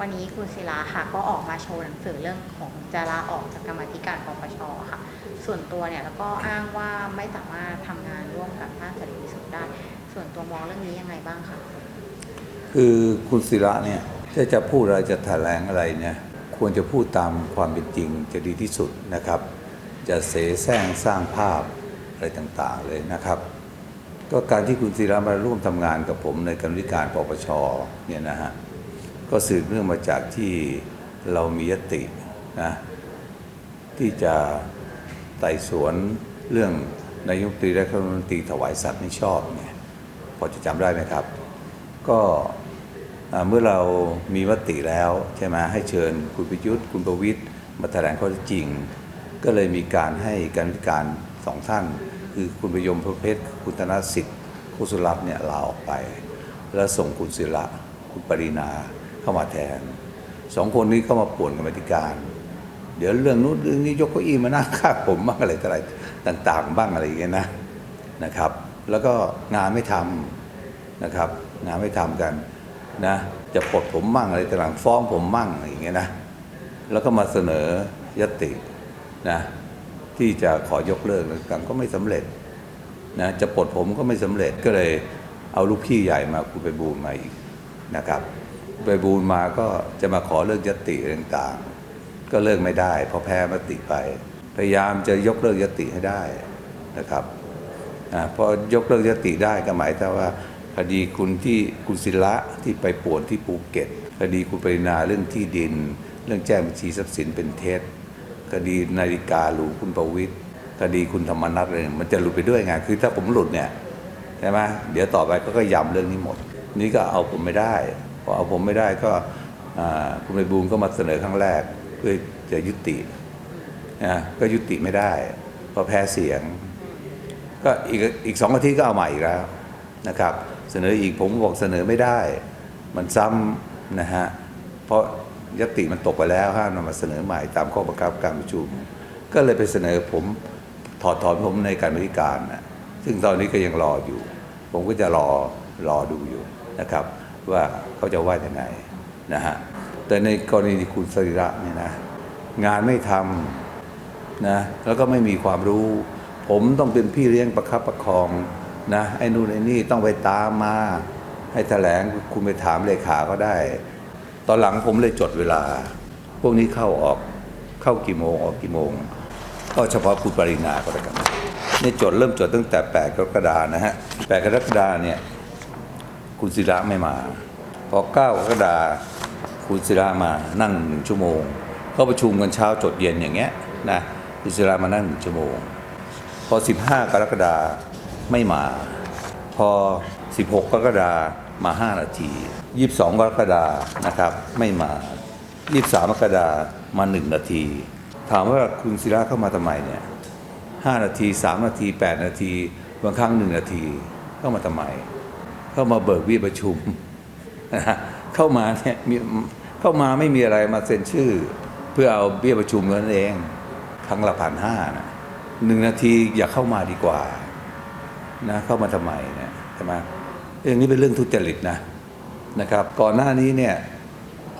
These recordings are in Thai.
วันนี้คุณศิลาค่ะก็ออกมาโชว์หนังสือเรื่องของจะลาออกจากกรรมธิการปปชค่ะ ส่วนตัวเนี่ยแล้วก็อ้างว่าไม่สามารถทำงานร่วมกับท่านเสรีพิสุทธิ์ได้ ส่วนตัวมองเรื่องนี้ยังไงบ้างคะคือคุณศิระเนี่ยถ้าจะพูดอะไรจะแถลงอะไรเนี่ยควรจะพูดตามความเป็นจริงจะดีที่สุดนะครับ จะเสแสร้งสร้างภาพอะไรต่างๆเลยนะครับ ก็การที่คุณศิระมาร่วมทำงานกับผมในกรรมธิการปปชเนี่ยนะฮะ ก็สืบเนื่องมาจากที่เรามียตินะที่จะไต่สวนเรื่องนายกตรีและรัฐมนตรีถวายสัตว์ไม่ชอบเนี่ยพอจะจำได้ไหมครับ ก็เมื่อเรามีมติแล้วใช่ไหมให้เชิญคุณประยุทธ์คุณประวิทย์มาแถลงข้อเท็จจริง ก็เลยมีการให้การวิการสองท่าน คือคุณประยมพระเพชรคุณธนสิทธิ์คุสุรัตน์เนี่ยลาออกไป แล้วส่งคุณศิระคุณปรินา เข้ามาแทนสองคนนี้เข้ามาป่วนกรรมาธิการ เดี๋ยวเรื่องนู้นเรื่องนี้ยกเก้าอี้มานั่งข้างผมบ้างอะไรต่อะไรต่าง ๆ บ้างอะไรอย่างเงี้ยนะนะครับ แล้วก็งานไม่ทำนะครับ งานไม่ทำกันนะจะปลดผมมั่งอะไรต่างฟ้องผมมั่งอะไรอย่างเงี้ยนะแล้วก็มาเสนอยตินะที่จะขอยกเลิกต่างก็ไม่สำเร็จนะจะปลดผมก็ไม่สำเร็จก็เลยเอาลูกพี่ใหญ่มาคุณไปบูลย์มาอีกนะครับ ไปบูลย์มาก็จะมาขอเลิกยติต่างๆ ก็เลิกไม่ได้ เพราะแพ้มติไป พยายามจะยกเลิกยติให้ได้นะครับอพอยกเลิกยติได้ก็หมายถึงว่าคดีคุณที่คุณศิระที่ไปป่วนที่ภูเก็ต คดีคุณปรินาเรื่องที่ดิน เรื่องแจ้งบัญชีทรัพย์สินเป็นเท็จคดีนาฬิกาหรูคุณประวิตยคดีคุณธรรมนัฐอะไรเนี่ยมันจะหลุดไปด้วยไงคือถ้าผมหลุดเนี่ยใช่ไหมเดี๋ยวต่อไปก็ก็ยำเรื่องนี้หมด นี่ก็เอาผมไม่ได้ พอเอาผมไม่ได้ก็คุณไปบูลก็มาเสนอครั้งแรกเพื่อจะยุตินะก็ยุติไม่ได้เพราะแพ้เสียง ก็อีกอีกสองอาทิตย์ก็เอาใหม่อีกแล้วนะครับ เสนออีกผมบอกเสนอไม่ได้ มันซ้ำนะฮะเพราะยติมันตกไปแล้วห้ามนำมาเสนอใหม่ตามข้อบังคับการประชุม ก็เลยไปเสนอผมถอดถอนผมในการบริการนะซึ่งตอนนี้ก็ยังรออยู่ ผมก็จะรอรอดูอยู่นะครับ ว่าเขาจะว่ายังไงนะฮะแต่ในกรณีที่คุณสริระเนี่ยนะงานไม่ทำนะแล้วก็ไม่มีความรู้ ผมต้องเป็นพี่เลี้ยงประคับประคองนะไอ้นู่นไอ้นี่ต้องไปตามมา ให้แถลงคุณไปถามเลขาก็ได้ ตอนหลังผมเลยจดเวลา พวกนี้เข้าออกเข้ากี่โมงออกกี่โมง ก็เฉพาะคุณปรินาก็แล้วกันนี่จดเริ่มจดตั้งแต่ 8 กรกฎานะฮะ 8 กรกฎาเนี่ย คุณศิระไม่มา พอ9กรกฎาคุณศิระมานั่งหนึ่งชั่วโมงเขาประชุมกันเช้าจดเย็นอย่างเงี้ยนะคุณศิระมานั่งหนึ่งชั่วโมง พอ 15 กรกฎาไม่มา พอ 16 กรกฎามา 5 นาที 22 กรกฎานะครับไม่มา 23 กรกฎามา 1 นาที ถามว่าคุณศิระเข้ามาทำไมเนี่ย5นาที 3 นาที 8 นาทีบางครั้ง 1 นาทีเข้ามาทำไม เข้ามาเบิกเบี้ยประชุมนะฮะเข้ามาเนี่ยมีเข้ามาไม่มีอะไรมาเซ็นชื่อ เพื่อเอาเบี้ยประชุมนั่นเอง ครั้งละพันห้านะหนึ่งนาทีอย่าเข้ามาดีกว่านะเข้ามาทำไมเนี่ยใช่ไหมเรื่องนี้เป็นเรื่องทุจริตนะนะครับ ก่อนหน้านี้เนี่ย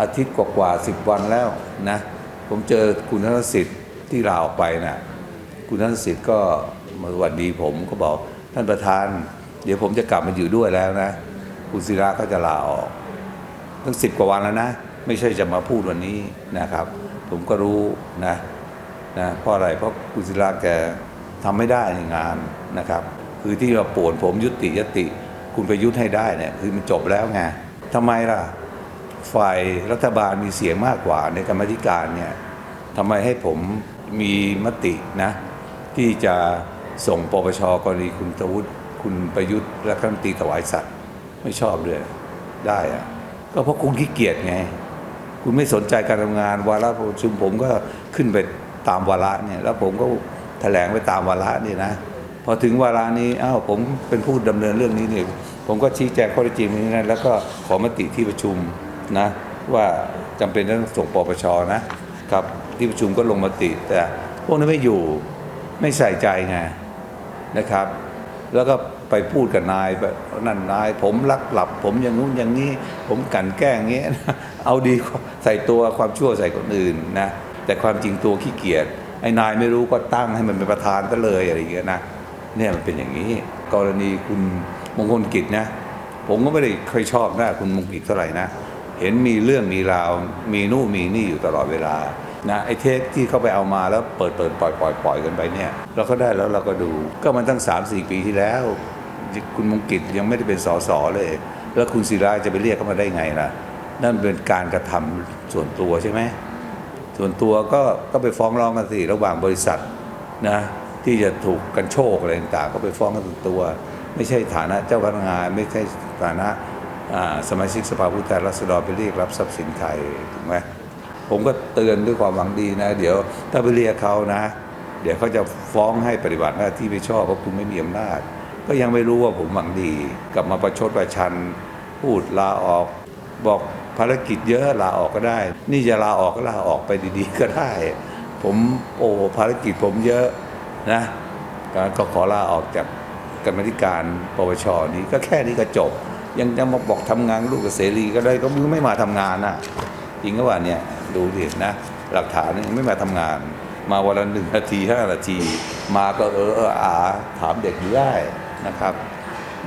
อาทิตย์กว่าๆสิบวันแล้วนะผมเจอคุณธนสิทธิ์ที่ลาออกไปนะคุณธนสิทธิ์ก็มาสวัสดีผมก็บอกท่านประธาน เดี๋ยวผมจะกลับมาอยู่ด้วยแล้วนะคุณศิระก็จะลาออกตั้งสิบกว่าวันแล้วนะ ไม่ใช่จะมาพูดวันนี้นะครับ ผมก็รู้นะนะเพราะอะไรเพราะคุณศิระแกทำไม่ได้ในงานนะครับ คือที่มาป่วนผมยุติยติ คุณไปยุติให้ได้เนี่ยคือมันจบแล้วไงทำไมล่ะฝ่ายรัฐบาลมีเสียงมากกว่าในกรรมธิการเนี่ยทำไมให้ผมมีมตินะที่จะส่งปปชกรณีคุณตวุฒิ คุณประยุทธ์และรัฐมนตรีถวายสัตว์ไม่ชอบเลยได้อะก็เพราะคุณขี้เกียจไง คุณไม่สนใจการทำงานวาระประชุมผมก็ขึ้นไปตามวาระเนี่ย แล้วผมก็แถลงไปตามวาระนี่นะพอถึงวาระนี้อ้าวผมเป็นผู้ดำเนินเรื่องนี้เนี่ยผมก็ชี้แจงข้อเท็จจริงนี้นะแล้วก็ขอมติที่ประชุมนะว่าจำเป็นต้องส่งปปชนะครับที่ประชุมก็ลงมติแต่พวกนั้นไม่อยู่ไม่ใส่ใจไงนะครับ แล้วก็ไปพูดกับนายแบบนั่นนาย ผมรักหลับ ผมอย่างนู้นอย่างนี้ ผมกันแกล้งเงี้ยเอาดีใส่ตัวความชั่วใส่คนอื่นนะแต่ความจริงตัวขี้เกียจไอ้นายไม่รู้ก็ตั้งให้มันเป็นประธานก็เลยอะไรอย่างเงี้ยนะเนี่ยมันเป็นอย่างนี้ กรณีคุณมงคลกิจนะผมก็ไม่ได้เคยชอบหน้าคุณมงคลกิจเท่าไหร่นะเห็นมีเรื่องมีราวมีนู่นมีนี่อยู่ตลอดเวลา นะไอ้เทปที่เขาไปเอามาแล้วเปิดเปิดปล่อยปล่อยปล่อยกันไปเนี่ยเราก็ได้แล้วเราก็ดู ก็มันตั้ง 3 4 ปีที่แล้ว คุณมงกิจยังไม่ได้เป็นสสเลย แล้วคุณศิระจะไปเรียกเขามาได้ไงล่ะ นั่นเป็นการกระทำส่วนตัวใช่ไหมส่วนตัวก็ก็ไปฟ้องร้องกันสิระหว่างบริษัทนะที่จะถูกกันโชคอะไรต่างๆก็ไปฟ้องกันส่วนตัว ไม่ใช่ฐานะเจ้าพนักงาน ไม่ใช่ฐานะสมาชิกสภาผู้แทนราษฎรไปเรียกรับทรัพย์สินใครถูกไหม ผมก็เตือนด้วยความหวังดีนะ เดี๋ยวถ้าไปเรียกเขานะ เดี๋ยวเขาจะฟ้องให้ปฏิบัติหน้าที่ไม่ชอบเพราะคุณไม่มีอำนาจ ก็ยังไม่รู้ว่าผมหวังดี กลับมาประชดประชัน พูดลาออก บอกภารกิจเยอะลาออกก็ได้ นี่จะลาออกก็ลาออกไปดีๆ ก็ได้ ผมโอ้ภารกิจผมเยอะนะก็ขอลาออกจากกรรมธิการปปชนี้ก็แค่นี้ก็จบ ยังจะมาบอกทำงานลูกกับเสรีก็ได้ก็มึงไม่มาทำงานน่ะ จริงก็ว่าเนี่ย ดูดินะ หลักฐานนี่ไม่มาทำงาน มาวันละหนึ่งนาทีห้านาที มาก็เออเอออาถามเด็กอยู่ได้นะครับ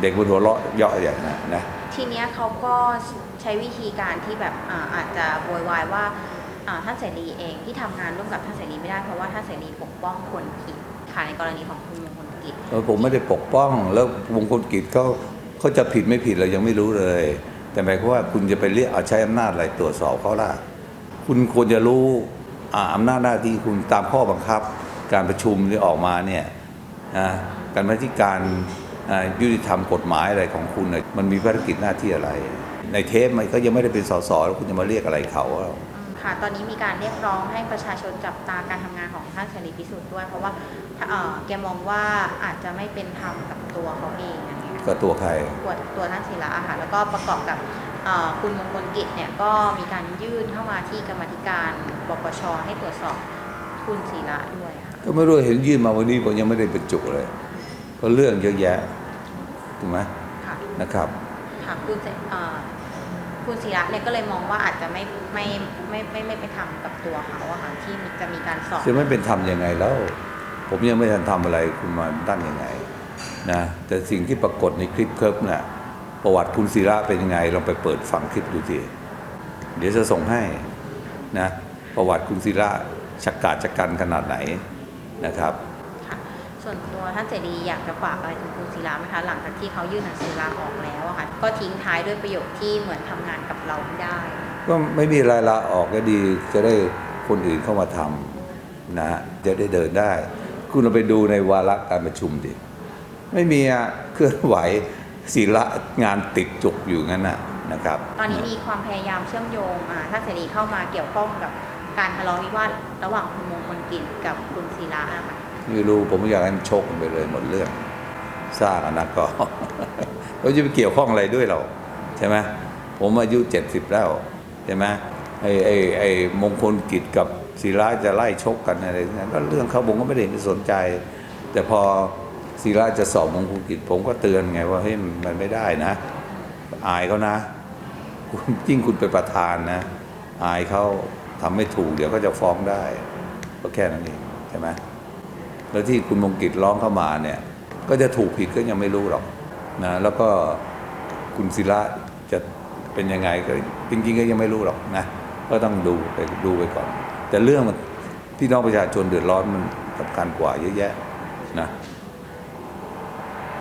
เด็กบนหัวเราะเยาะอย่างนั้นนะทีเนี้ยเขาก็ใช้วิธีการที่แบบอาอาจจะโวยวายว่าอ่าท่านเสรีเองที่ทำงานร่วมกับท่านเสรีไม่ได้เพราะว่าท่านเสรีปกป้องคนผิดค่ะในกรณีของคุณมงคลกิจเออผมไม่ได้ปกป้องแล้ววงคลกิจเขาเขาจะผิดไม่ผิดเรายังไม่รู้เลย แต่หมายความว่าคุณจะไปเรียกเอาใช้อำนาจอะไรตรวจสอบเขาล่ะ คุณควรจะรู้อำนาจหน้าที่คุณตามข้อบังคับ การประชุมที่ออกมาเนี่ยนะการบัญชีการอ่ายุติธรรมกฎหมายอะไรของคุณมันมีภารกิจหน้าที่อะไร ในเทปมันก็ยังไม่ได้เป็นสสแล้วคุณจะมาเรียกอะไรเขาอะค่ะตอนนี้มีการเรียกร้องให้ประชาชนจับตาการทำงานของท่านเสรีพิสุทธิ์ด้วย เพราะว่าเออแกมองว่าอาจจะไม่เป็นธรรมกับตัวเขาเอง ก็ตัวใครตัวตัวท่านศิระอะค่ะแล้วก็ประกอบกับเอ่อคุณมงคลกิจเนี่ยก็มีการยื่นเข้ามาที่กรรมาธิการปปชให้ตรวจสอบคุณศิระด้วยค่ะก็ไม่รู้เห็นยื่นมาวันนี้ผมยังไม่ได้บรรจุเลยเพราะเรื่องเยอะแยะถูกไหมค่ะนะครับค่ะคุณเสเอ่อคุณศิระเนี่ยก็เลยมองว่าอาจจะไม่ไม่ไม่ไม่ไม่ไปทำกับตัวเขาอะค่ะที่จะมีการสอบจะไม่เป็นธรรมยังไงแล้ว ผมยังไม่ทันทำอะไรคุณมาตั้งยังไง นะแต่สิ่งที่ปรากฏในคลิปเคิร์ฟน่ะประวัติคุณศิระเป็นยังไงลองไปเปิดฟังคลิปดูทีเดี๋ยวจะส่งให้นะประวัติคุณศิระชักกาจกันขนาดไหนนะครับค่ะส่วนตัวท่านเสรีอยากจะฝากอะไรถึงคุณศิระไหมคะหลังจากที่เขายื่นหนังสือลาออกแล้วอะค่ะก็ทิ้งท้ายด้วยประโยคที่เหมือนทำงานกับเราไม่ได้ ก็ไม่มีรายละออกก็ดีจะได้คนอื่นเข้ามาทำนะฮะจะได้เดินได้ คุณเราไปดูในวาระการประชุมดิ ไม่มีอะเคลื่อนไหวศิละงานติดจุกอยู่งั้นน่ะนะครับ ตอนนี้มีความพยายามเชื่อมโยงอ่าท่านเสรีเข้ามาเกี่ยวข้องกับการทะเลาะวิวาทระหว่างคุณมงคลกิจกับคุณศิระอะค่ะไม่รู้ผมอยากให้มันชกกันไปเลยหมดเรื่องสร้างอนาคตเราจะไปเกี่ยวข้องอะไรด้วยเราใช่ไหมผมอายุเจ็ดสิบแล้วใช่ไหมไอ้ไอ้ไอ้มงคลกิจกับศิระจะไล่ชกกันอะไรนั้นก็เรื่องเขาผมก็ไม่ได้สนใจ แต่พอ ศิระจะสอบมงคลกิจผมก็เตือนไงว่าเฮ้ยมันไม่ได้นะ อายเขานะยิ่งคุณเป็นประธานนะ อายเขาทำไม่ถูก เดี๋ยวก็จะฟ้องได้ ก็แค่นั้นเองใช่ไหมแล้วที่คุณมงกิจร้องเข้ามาเนี่ย ก็จะถูกผิดก็ยังไม่รู้หรอกนะแล้วก็คุณศิระจะเป็นยังไงก็จริง ๆ ก็ยังไม่รู้หรอกนะก็ต้องดูไปดูไปก่อน แต่เรื่องมันพี่น้องประชาชนเดือดร้อนมันสำคัญกว่าเยอะแยะนะ